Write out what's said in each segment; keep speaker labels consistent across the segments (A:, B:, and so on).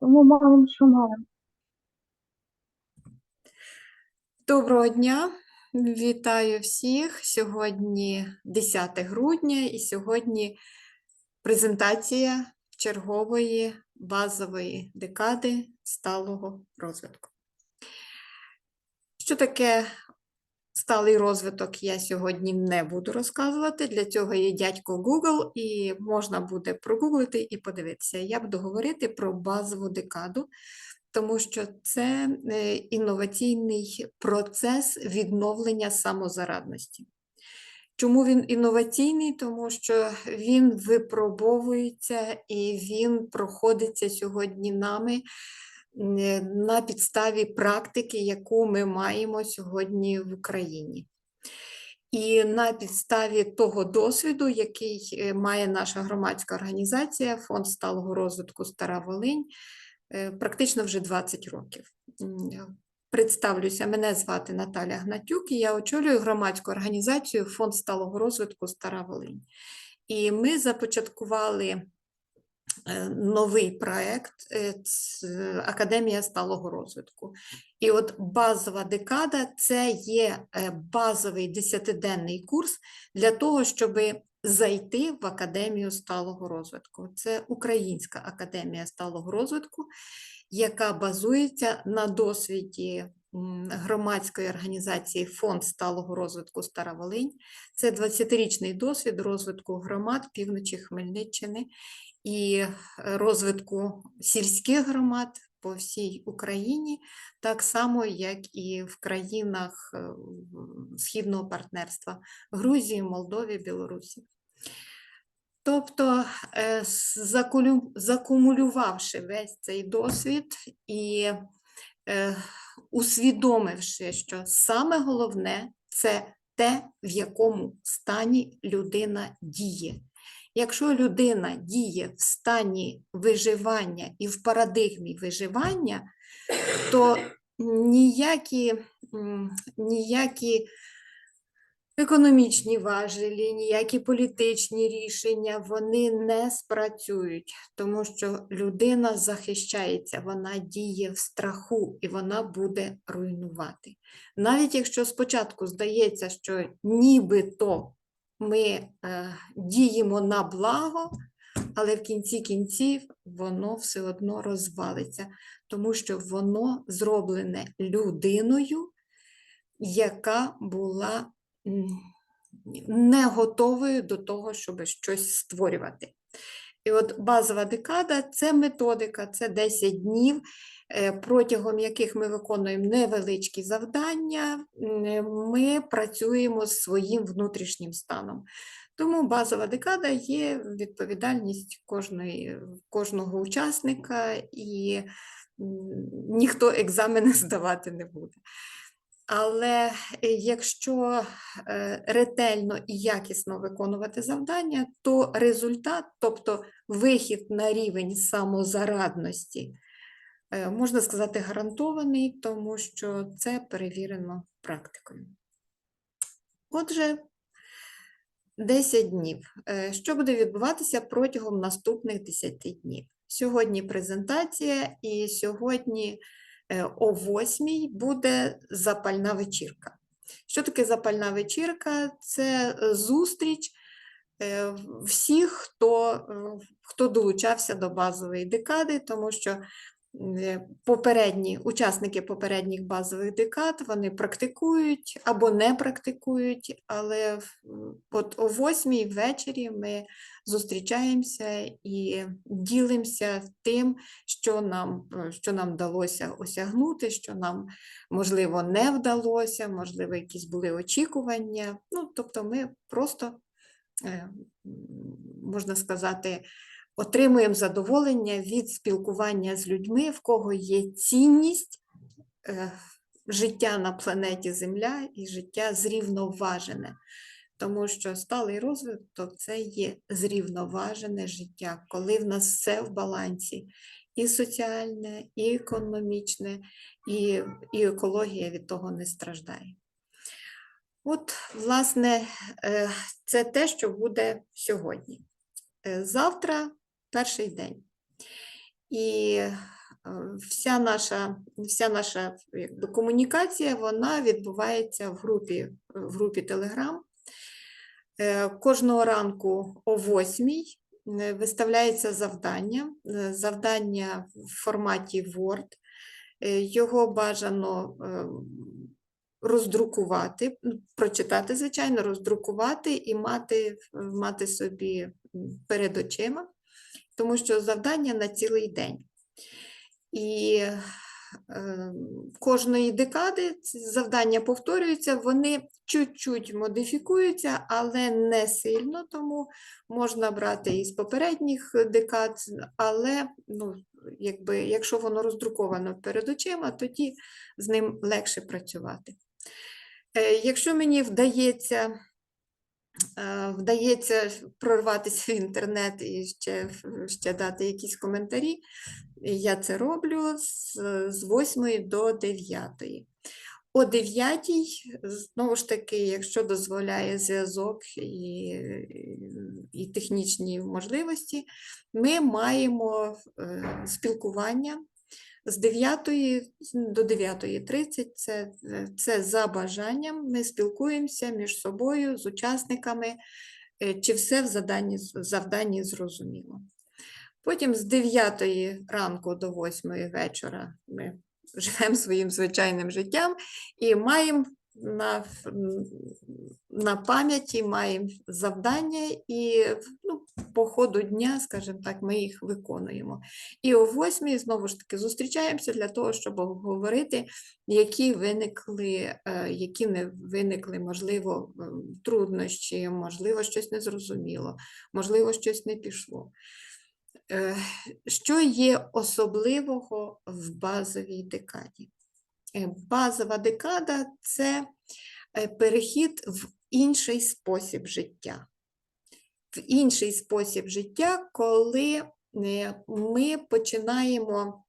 A: Тому маємо, що маємо.
B: Доброго дня, вітаю всіх. Сьогодні 10 грудня і сьогодні презентація чергової базової декади сталого розвитку. Що таке сталий розвиток, я сьогодні не буду розказувати. Для цього є дядько Google, і можна буде прогуглити і подивитися. Я буду говорити про базову декаду тому що це е, інноваційний процес відновлення самозарадності. Чому він інноваційний? Тому що він випробовується і він проходиться сьогодні нами на підставі практики, яку ми маємо сьогодні в Україні. І на підставі того досвіду, який е, має наша громадська організація, Фонд сталого розвитку Стара Волинь, е, практично вже 20 років. Представлюся, мене звати Наталя Гнатюк, і я очолюю громадську організацію Фонд сталого розвитку Стара Волинь. І ми започаткували е, новий проект е, Академія сталого розвитку. І от базова декада це є е, базовий десятиденний курс для того, щоб зайти в Академію сталого розвитку. Це Українська академія сталого розвитку, яка базується на досвіді громадської організації Фонд сталого розвитку Стара Волинь. Це 20-річний досвід розвитку громад півночі Хмельниччини і розвитку сільських громад по всій Україні, так само, як і в країнах е, Східного партнерства Грузії, Молдові, Білорусі. Тобто, е, закумулювавши весь цей досвід і е, усвідомивши, що саме головне це те, в якому стані людина діє. Якщо людина діє в стані виживання і в парадигмі виживання, то ніякі, ніякі економічні важелі, ніякі політичні рішення вони не спрацюють, тому що людина захищається, вона діє в страху і вона буде руйнувати. Навіть якщо спочатку здається, що нібито ми е, діємо на благо, але в кінці кінців воно все одно розвалиться, тому що воно зроблене людиною, яка була не готовою до того, щоб щось створювати. І от базова декада це методика, це 10 днів, протягом яких ми виконуємо невеличкі завдання, ми працюємо з своїм внутрішнім станом. Тому базова декада є відповідальність кожної, кожного учасника, і ніхто екзамени здавати не буде. Але е, якщо е, ретельно і якісно виконувати завдання, то результат, тобто вихід на рівень самозарадності, е, можна сказати, гарантований, тому що це перевірено практикою. Отже, 10 днів. Е, Що буде відбуватися протягом наступних 10 днів? Сьогодні презентація, і сьогодні е, о 8 буде запальна вечірка. Що таке запальна вечірка? Це е, зустріч е, всіх, хто, е, хто долучався до базової декади, тому що е, попередні учасники попередніх базових декад вони практикують або не практикують, але от о 8 ввечері ми зустрічаємося і ділимося тим, що нам, е, що нам вдалося осягнути, що нам, можливо, не вдалося, можливо, якісь були очікування. Ну, тобто ми просто, е, можна сказати, отримуємо задоволення від спілкування з людьми, в кого є цінність е, життя на планеті Земля і життя зрівноважене. Тому що сталий розвиток це є зрівноважене життя, коли в нас все в балансі, і соціальне, і економічне, і, і екологія від того не страждає. От, власне, е, це те, що буде сьогодні. Е, Завтра перший день. І е, вся наша, вся наша якби, комунікація вона відбувається в групі, в групі Telegram. Е, Кожного ранку о 8 виставляється завдання. Е, Завдання в форматі Word. Е, Його бажано е, роздрукувати, ну, прочитати, звичайно, роздрукувати і мати, мати собі перед очима, тому що завдання на цілий день. І е, кожної декади завдання повторюються, вони чуть-чуть модифікуються, але не сильно, тому можна брати із попередніх декад, але ну, якби, якщо воно роздруковано перед очима, тоді з ним легше працювати. Е, Якщо мені вдається, вдається прорватися в інтернет і ще, ще дати якісь коментарі, я це роблю з, з 8 до 9. О 9, знову ж таки, якщо дозволяє зв'язок і, і технічні можливості, ми маємо е, спілкування з 9 до 9.30 це, це за бажанням. Ми спілкуємося між собою, з учасниками, е, чи все в заданні, завданні зрозуміло. Потім з 9 ранку до 8 вечора ми живемо своїм звичайним життям і маємо на, на пам'яті маємо завдання, і ну, по ходу дня, скажімо так, ми їх виконуємо. І о 8 знову ж таки зустрічаємося для того, щоб обговорити, які виникли, які не виникли, можливо, труднощі, можливо, щось незрозуміло, можливо, щось не пішло. Е, Що є особливого в базовій декаді? Е, Базова декада це е, перехід в інший спосіб життя. В інший спосіб життя, коли е, ми починаємо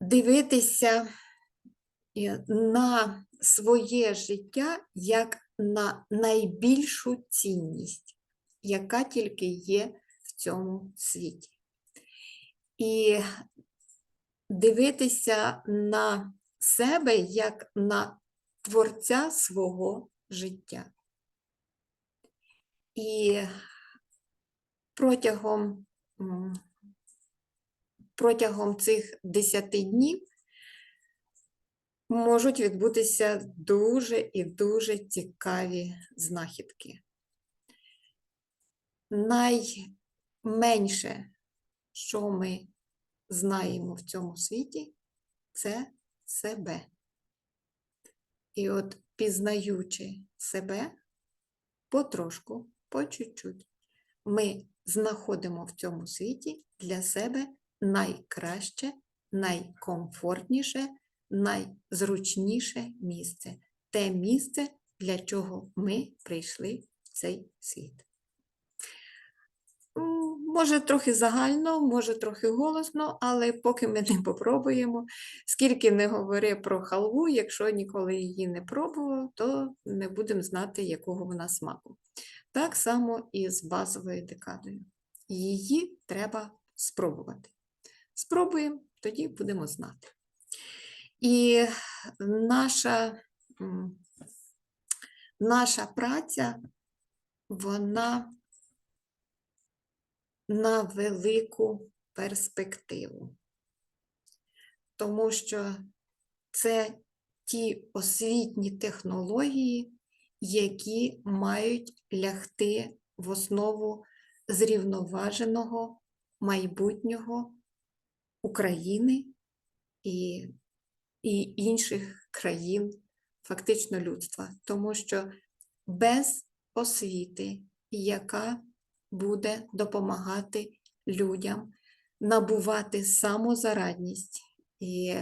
B: дивитися на своє життя як на найбільшу цінність, яка тільки є в цьому світі. І дивитися на себе як на творця свого життя. І протягом, протягом цих 10 днів можуть відбутися дуже і дуже цікаві знахідки. Найменше, що ми знаємо в цьому світі, це себе. І от пізнаючи себе потрошку, по чуть-чуть, ми знаходимо в цьому світі для себе найкраще, найкомфортніше, найзручніше місце. Те місце, для чого ми прийшли в цей світ. Може, трохи загально, може, трохи голосно, але поки ми не попробуємо, скільки не говори про халву, якщо ніколи її не пробував, то не будемо знати, якого вона смаку. Так само і з базовою декадою. Її треба спробувати. Спробуємо, тоді будемо знати. І наша, наша праця, вона на велику перспективу. Тому що це ті освітні технології, які мають лягти в основу зрівноваженого майбутнього України і, і інших країн, фактично людства. Тому що без освіти, яка буде допомагати людям набувати самозарадність. І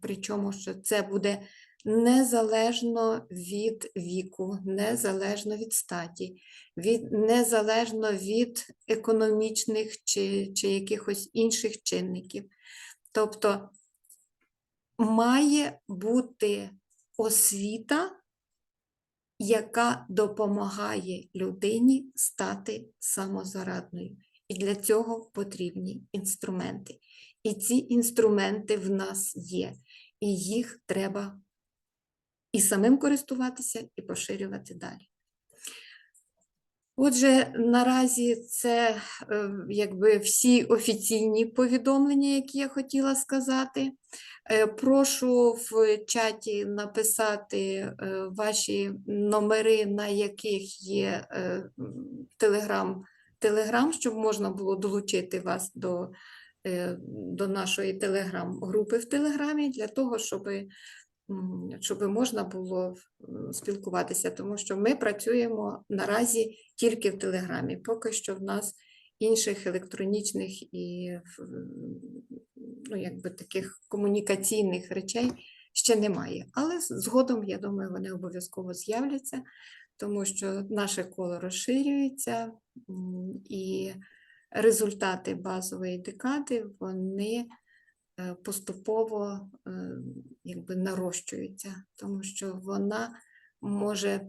B: причому, що це буде незалежно від віку, незалежно від статі, від, незалежно від економічних чи, чи якихось інших чинників. Тобто має бути освіта, яка допомагає людині стати самозарадною. І для цього потрібні інструменти. І ці інструменти в нас є, і їх треба і самим користуватися, і поширювати далі. Отже, наразі це е, якби всі офіційні повідомлення, які я хотіла сказати. Е, Прошу в чаті написати е, ваші номери, на яких є Телеграм, Телеграм, щоб можна було долучити вас до, до нашої телеграм-групи в Телеграмі, для того, щоб, щоб можна було спілкуватися, тому що ми працюємо наразі тільки в Телеграмі. Поки що в нас інших електронічних і ну, якби таких комунікаційних речей ще немає. Але згодом, я думаю, вони обов'язково з'являться, тому що наше коло розширюється і результати базової декади вони поступово е, якби нарощуються, тому що вона може,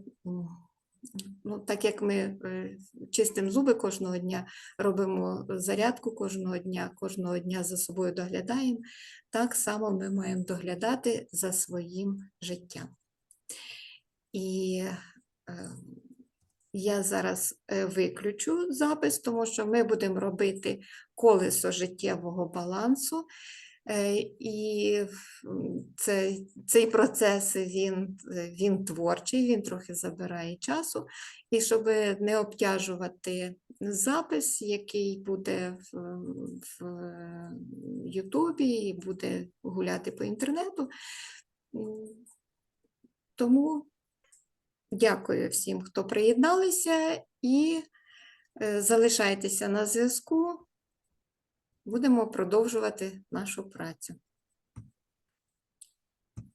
B: ну, так як ми е, чистимо зуби кожного дня, робимо зарядку кожного дня, кожного дня за собою доглядаємо, так само ми маємо доглядати за своїм життям. І е, я зараз е, виключу запис, тому що ми будемо робити колесо життєвого балансу. Е, І м, це, цей процес він, е, він творчий, він трохи забирає часу. І щоб не обтяжувати запис, який буде в, в Ютубі і буде гуляти по інтернету. Тому дякую всім, хто приєдналися, і е, залишайтеся на зв'язку. Будемо продовжувати нашу працю.